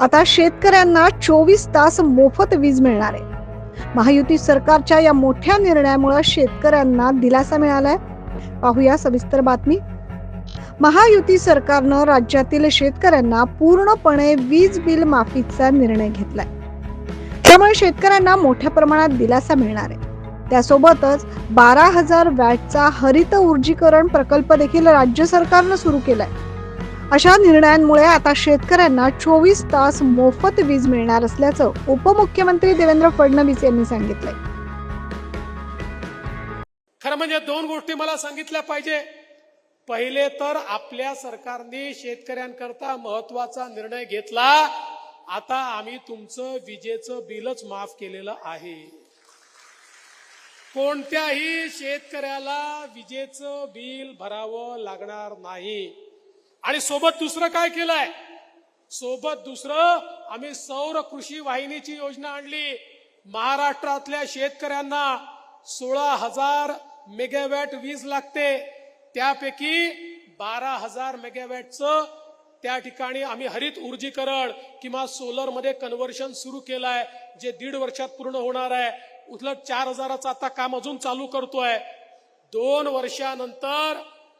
आता शेतकऱ्यांना चोवीस तास मोफत वीज मिळणार आहे. महायुती सरकारच्या या मोठ्या निर्णयामुळे शेतकऱ्यांना दिलासा मिळालाय. पाहूया सविस्तर बातमी. महायुती सरकारनं राज्यातील शेतकऱ्यांना पूर्णपणे वीज बिल माफीचा निर्णय घेतलाय. त्यामुळे शेतकऱ्यांना मोठ्या प्रमाणात दिलासा मिळणार आहे. त्यासोबतच बारा हजार वॅटचा हरित ऊर्जीकरण प्रकल्प देखील राज्य सरकारनं सुरू केलाय. अशा निर्णयांमुळे आता शेतकऱ्यांना चोवीस तास मोफत वीज मिळणार असल्याचं उपमुख्यमंत्री देवेंद्र फडणवीस यांनी सांगितलंय. खरं म्हणजे दोन गोष्टी मला सांगितल्या पाहिजे. पहिले तर आपल्या सरकारने शेतकऱ्यांकरता महत्त्वाचा निर्णय घेतला. आता आम्ही तुमचं विजेचं बिलच माफ केलेलं आहे. कोणत्याही शेतकऱ्याला विजेचं बिल भरावं लागणार नाही. आणि सोबत दुसरं काय केलंय? सोबत दुसरं आम्ही सौर कृषी वाहिनीची योजना आणली. महाराष्ट्रातल्या शेतकऱ्यांना सोळा हजार मेगावॅट वीज लागते. त्यापैकी बारा हजार मेगावॅटचं त्या ठिकाणी आम्ही हरित ऊर्जीकरण किंवा सोलरमध्ये कन्वर्शन कन्व्हर्शन सुरू केलं आहे जे दीड वर्षात पूर्ण होणार आहे. उलट चार हजाराचं आता काम अजून चालू करतोय. दोन वर्षानंतर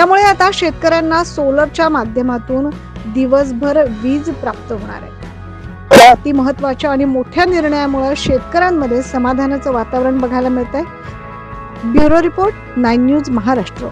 त्यामुळे आता शेतकऱ्यांना सोलरच्या माध्यमातून दिवसभर वीज प्राप्त होणार आहे. अति महत्त्वाच्या आणि मोठ्या निर्णयामुळे शेतकऱ्यांमध्ये समाधानाचं वातावरण बघायला मिळत आहे bureau report nine news Maharashtra.